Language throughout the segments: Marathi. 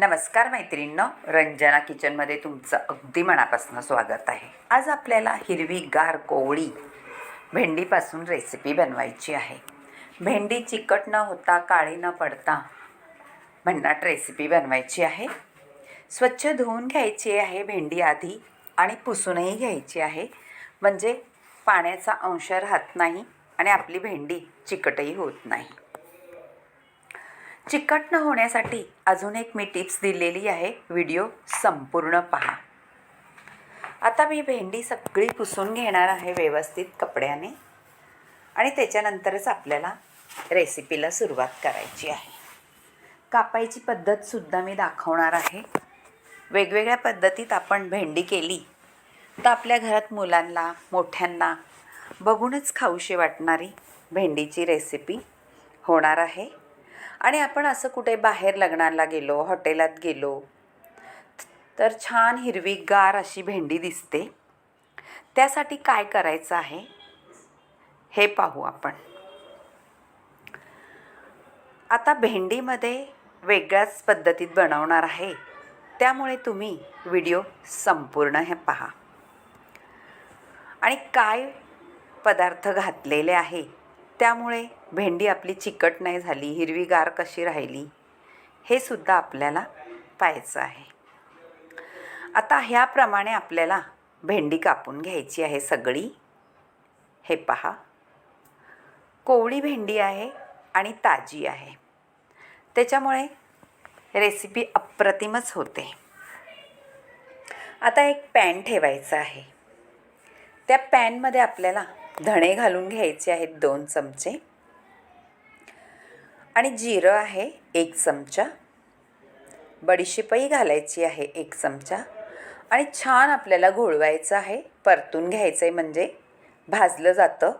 नमस्कार मैत्रिणींनो रंजना किचनमध्ये तुमचं अगदी मनापासून स्वागत आहे. आज आपल्याला हिरवी गार कोवळी भेंडीपासून रेसिपी बनवायची आहे. भेंडी चिकट न होता काळी न पडता भन्नाट रेसिपी बनवायची आहे. स्वच्छ धुवून घ्यायची आहे भेंडी आधी आणि पुसूनही घ्यायची आहे. म्हणजे पाण्याचा अंश राहत नाही आणि आपली भेंडी चिकटही होत नाही. चिकट न होण्यासाठी अजून एक मी टिप्स दिलेली आहे. व्हिडिओ संपूर्ण पहा. आता मी भेंडी सगळी पुसून घेणार आहे व्यवस्थित कपड्याने. आणि त्याच्यानंतरच आपल्याला रेसिपीला सुरुवात करायची आहे. कापायची पद्धतसुद्धा मी दाखवणार आहे. वेगवेगळ्या पद्धतीत आपण भेंडी केली तर आपल्या घरात मुलांना मोठ्यांना बघूनच खाऊशी वाटणारी भेंडीची रेसिपी होणार आहे. आणि आपण असं कुठे बाहेर लग्नाला गेलो हॉटेलात गेलो तर छान हिरवीगार अशी भेंडी दिसते. त्यासाठी काय करायचं आहे? हे पाहू आपण. आता भेंडीमध्ये वेगळ्याच पद्धतीत बनवणार आहे. त्यामुळे तुम्ही व्हिडिओ संपूर्ण हे पहा. आणि काय पदार्थ घातलेले आहे? त्यामुळे भेंडी आपली चिकट नाही झाली हिरवीगार कशी राहिली हे सुद्धा आपल्याला पाहायचं आहे. आता ह्याप्रमाणे आपल्याला भेंडी कापून घ्यायची आहे सगळी. हे पहा. कोवळी भेंडी आहे आणि ताजी आहे. त्याच्यामुळे रेसिपी अप्रतिमच होते. आता एक पॅन ठेवायचं आहे. त्या पॅनमध्ये आपल्याला धणे घालून घ्यायचे आहेत दोन चमचे. आणि जिरं आहे एक चमचा. बडीशेपही घालायची आहे एक चमचा. आणि छान आपल्याला घोळवायचं आहे परतून घ्यायचं आहे म्हणजे भाजलं जातं.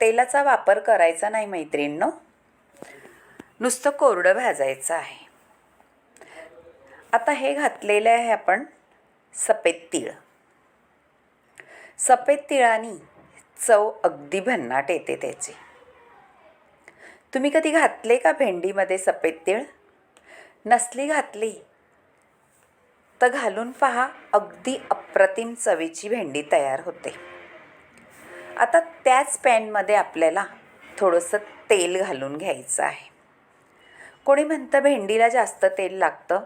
तेलाचा वापर करायचा नाही मैत्रिणींनो. नुसतं कोरडं भाजायचं आहे. आता हे घातलेलं आहे आपण सफेद तीळ. सफेद तिळानी चव अगदी भन्नाट येते त्याची. तुम्ही कधी घातले का भेंडीमध्ये सफेद तीळ? नसली घातली तर घालून पहा अगदी अप्रतिम चवीची भेंडी तयार होते. आता त्याच पॅनमध्ये आपल्याला थोडंसं तेल घालून घ्यायचं आहे. कोणी म्हणतं भेंडीला जास्त तेल लागतं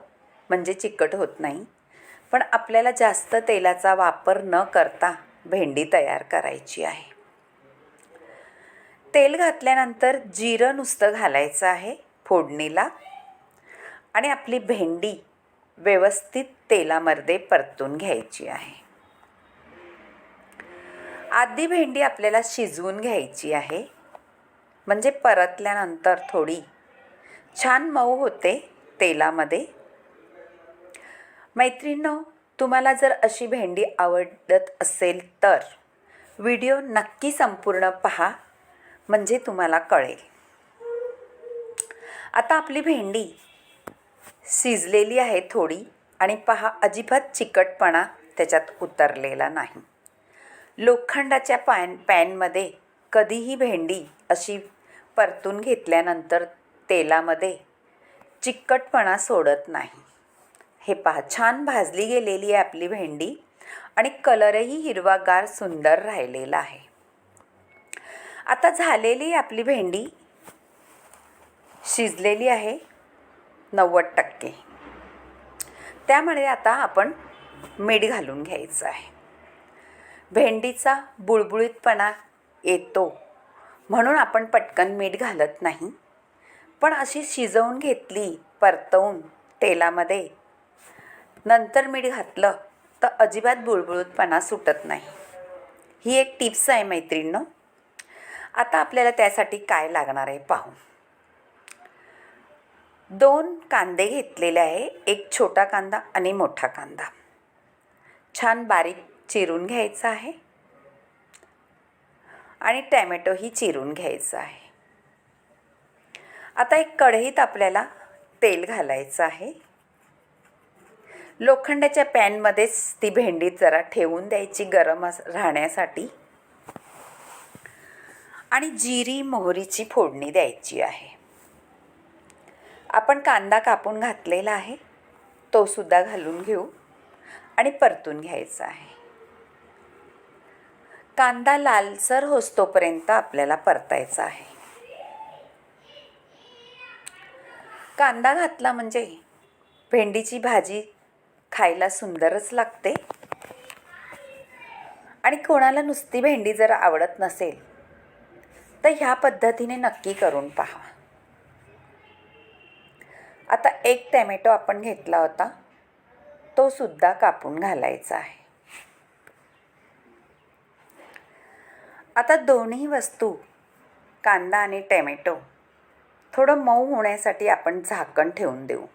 म्हणजे चिकट होत नाही. पण आपल्याला जास्त तेलाचा वापर न करता भेंडी तयार करायची आहे. तेल घातल्यानंतर जिरं नुसतं घालायचं आहे फोडणीला. आणि आपली भेंडी व्यवस्थित तेलामध्ये परतून घ्यायची आहे. आधी भेंडी आपल्याला शिजवून घ्यायची आहे. म्हणजे परतल्यानंतर थोडी छान मऊ होते तेलामध्ये. मैत्रिणींनो तुम्हाला जर अशी भेंडी आवडत असेल तर व्हिडिओ नक्की संपूर्ण पहा. म्हणजे तुम्हाला कळेल. आता आपली भेंडी शिजलेली आहे थोडी आणि पहा अजिबात चिकटपणा त्याच्यात उतरलेला नाही. लोखंडाच्या पॅन पॅनमध्ये कधीही भेंडी अशी परतून घेतल्यानंतर तेलामध्ये चिकटपणा सोडत नाही. हे पहा छान भाजली गेलेली आहे आपली भेंडी आणि कलरही हिरवागार सुंदर राहिलेला आहे. आता झालेली आपली भेंडी. शिजलेली आहे. नव्वद टक्के. त्यामुळे आता आपण मीठ घालून घ्यायचं आहे. भेंडीचा बुळबुळीतपणा येतो म्हणून आपण पटकन मीठ घालत नाही. पण अशी शिजवून घेतली परतवून तेलामध्ये नंतर मीठ घातलं तर अजिबात बुळबुळूतपणा सुटत नाही. ही एक टिप्स आहे मैत्रिणीनं. आता आपल्याला त्यासाठी काय लागणार आहे पाहू. दोन कांदे घेतलेले आहे. एक छोटा कांदा आणि मोठा कांदा. छान बारीक चिरून घ्यायचा आहे. आणि टॅमॅटोही चिरून घ्यायचं आहे. आता एक कढईत आपल्याला तेल घालायचं आहे. लोखंडाच्या पॅनमध्येच ती भेंडी जरा ठेवून द्यायची गरम अस राहण्यासाठी. आणि जिरी मोहरीची फोडणी द्यायची आहे. आपण कांदा कापून घातलेला आहे. तो सुद्धा घालून घेऊ आणि परतून घ्यायचा आहे. कांदा लालसर होस्तोपर्यंत आपल्याला परतायचा आहे. कांदा घातला म्हणजे भेंडीची भाजी खायला सुंदरच लागते. आणि कोणाला नुसती भेंडी जर आवडत नसेल तर ह्या पद्धतीने नक्की करून पहा. आता एक टॅमॅटो आपण घेतला होता तो सुद्धा कापून घालायचा आहे. आता दोन्ही वस्तू कांदा आणि टॅमॅटो थोडं मऊ होण्यासाठी आपण झाकण ठेवून देऊ.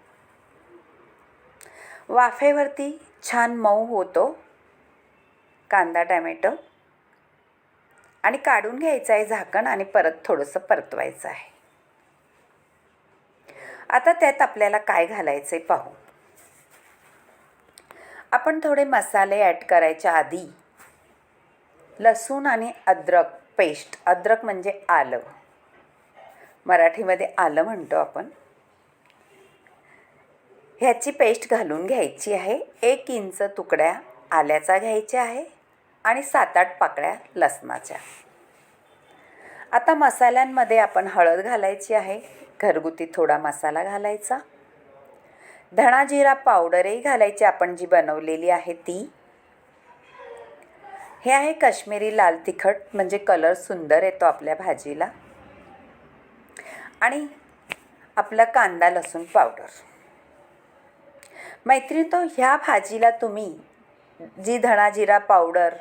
वाफेवरती छान मऊ होतो कांदा टॅमॅटो. आणि काढून घ्यायचं आहे झाकण आणि परत थोडंसं परतवायचं आहे. आता त्यात आपल्याला काय घालायचं आहे पाहू. आपण थोडे मसाले ॲड करायच्या आधी लसूण आणि अद्रक पेस्ट अद्रक म्हणजे आलं. मराठीमध्ये आलं म्हणतो आपण. ह्याची पेस्ट घालून घ्यायची आहे. एक इंच तुकड्या आल्याचा घ्यायच्या आहे. आणि सात आठ पाकळ्या लसणाच्या. आता मसाल्यांमध्ये आपण हळद घालायची आहे. घरगुती थोडा मसाला घालायचा. धणा जिरा पावडरही घालायची आपण जी बनवलेली आहे ती. हे आहे काश्मीरी लाल तिखट म्हणजे कलर सुंदर येतो आपल्या भाजीला. आणि आपला कांदा लसूण पावडर. मैत्रिणी तो ह्या भाजीला तुम्ही जी धणा जिरा पावडर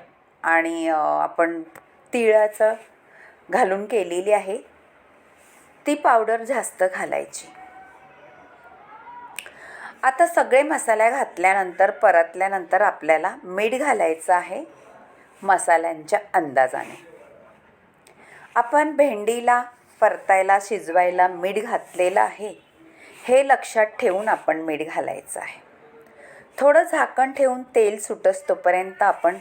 आणि आपण तिळाचं घालून केलेली आहे. ती पावडर जास्त घालायची. आता सगळे मसाल्या घातल्यानंतर परतल्यानंतर आपल्याला मीठ घालायचं आहे मसाल्यांच्या अंदाजाने. आपण भेंडीला परतायला शिजवायला मीठ घातलेलं आहे हे लक्षात ठेवून आपण मीठ घालायचं आहे. थोडं झाकण ठेवून तेल सुटस तोपर्यंत आपण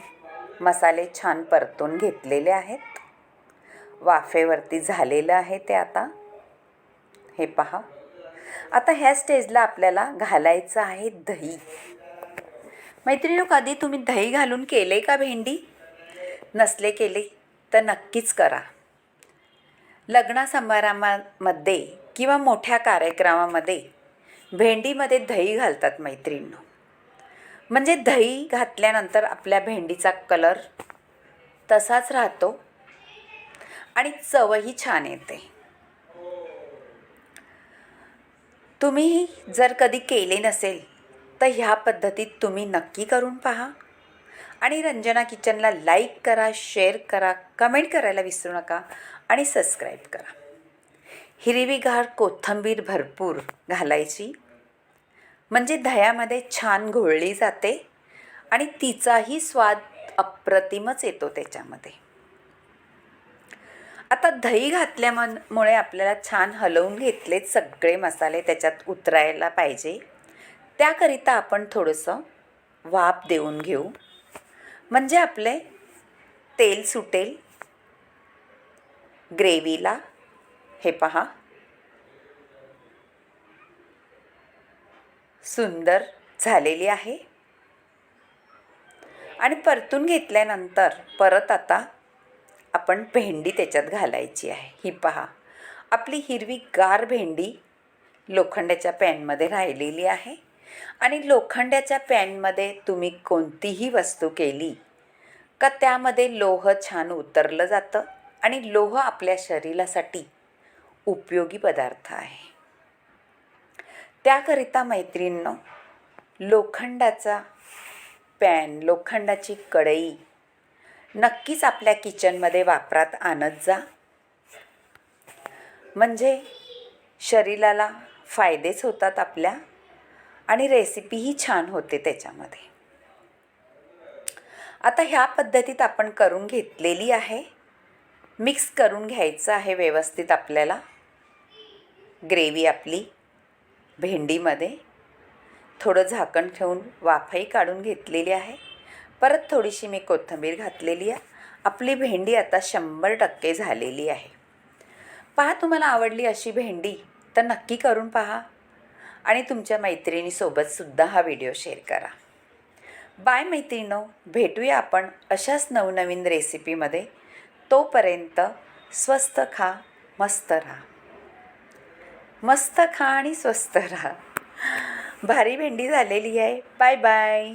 मसाले छान परतून घेतलेले आहेत. वाफेवरती झालेलं आहे ते आता. हे पहा. आता ह्या स्टेजला आपल्याला घालायचं आहे दही. मैत्रिणी कधी तुम्ही दही घालून केले का भेंडी? नसले केले तर नक्कीच करा. लग्नसमारंभामध्ये किंवा मोठ्या कार्यक्रमामध्ये भेंडीमध्ये दही घालतात मैत्रिणींनो. म्हणजे दही घातल्यानंतर आपल्या भेंडीचा कलर तसाच राहतो आणि चवही छान येते. तुम्ही जर कधी केले नसेल तर ह्या पद्धतीत तुम्ही नक्की करून पहा. आणि रंजना किचनला लाईक करा शेअर करा कमेंट करायला विसरू नका आणि सबस्क्राईब करा. हिरवीगार कोथंबीर भरपूर घालायची. म्हणजे दह्यामध्ये छान घोळली जाते आणि तिचाही स्वाद अप्रतिमच येतो त्याच्यामध्ये. आता दही घातल्यामुळे आपल्याला छान हलवून घेतलेत सगळे मसाले त्याच्यात उतरायला पाहिजे. त्याकरिता आपण थोडंसं वाफ देऊन घेऊ. म्हणजे आपले तेल सुटेल. ग्रेव्हीला हे पहा. सुंदर झालेली आहे. आणि परतून घेतल्यानंतर परत आता आपण भेंडी त्याच्यात घालायची आहे. ही पहा आपली हिरवी गार भेंडी लोखंडाच्या पॅनमध्ये राहिलेली आहे. आणि लोखंडाच्या पॅनमध्ये तुम्ही कोणतीही वस्तू केली का त्यामध्ये लोह छान उतरलं जातं आणि लोह आपल्या शरीरासाठी उपयोगी पदार्थ आहे. त्याकरिता मैत्रिणींनो लोखंडाचा पॅन लोखंडाची कढई नक्कीच आपल्या किचनमध्ये वापरात आणत जा. म्हणजे शरीराला फायदेच होतात आपल्या आणि रेसिपीही छान होते त्याच्यामध्ये. आता ह्या पद्धतीत आपण करून घेतलेली आहे. मिक्स करून घ्यायचं आहे व्यवस्थित आपल्याला. ग्रेव्ही आपली. भेंडीमध्ये थोडं झाकण ठेवून वाफही काढून घेतलेली आहे. परत थोडीशी मी कोथिंबीर घातलेली आहे. आपली भेंडी आता शंभर टक्के झालेली आहे. पहा तुम्हाला आवडली अशी भेंडी तर नक्की करून पहा आणि तुमच्या मैत्रिणीसोबतसुद्धा हा व्हिडिओ शेअर करा. बाय मैत्रिणो भेटूया आपण अशाच नवनवीन रेसिपीमध्ये. तोपर्यंत स्वस्त खा मस्त राहा. मस्त खा आणि स्वस्त राहा. भारी भेंडी झालेली आहे. Bye bye.